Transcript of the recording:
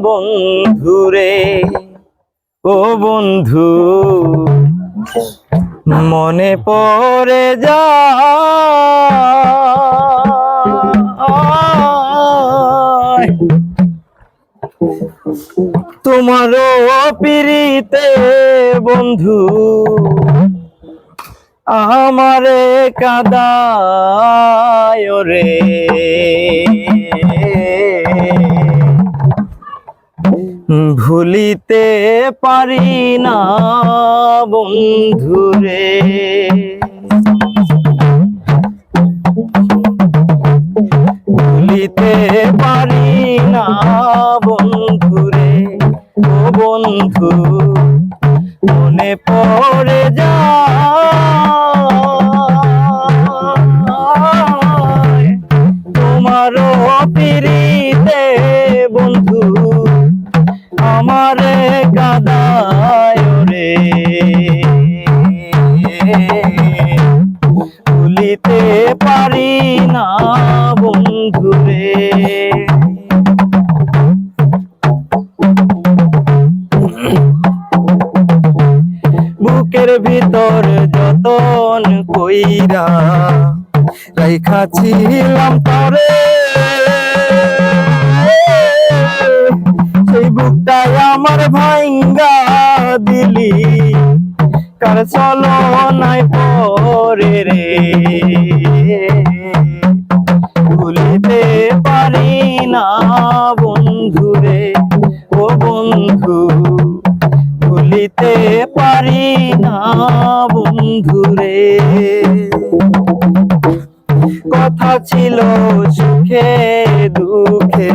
বন্ধুরে ও বন্ধু মনে পড়ে যা। তোমারও পিড়িতে বন্ধু আমারে কাদায় রে ভুলিতে পারি না বন্ধুরে ভুলিতে পারি না বন্ধুরে ও বন্ধু, মনে পড়ে যা। তোমারও পিড়িতে বন্ধু ভুলিতে পারি না বন্ধুরে বুকের ভিতর যতন কইরা রাইখাছিলাম তরে। আমার ভাঙ্গা দিলি। কার চলো নাই পরে রে। ভুলিতে পারি না বন্ধুরে ও বন্ধু, ভুলিতে পারি না বন্ধু রে। কথা ছিল সুখে, দুঃখে।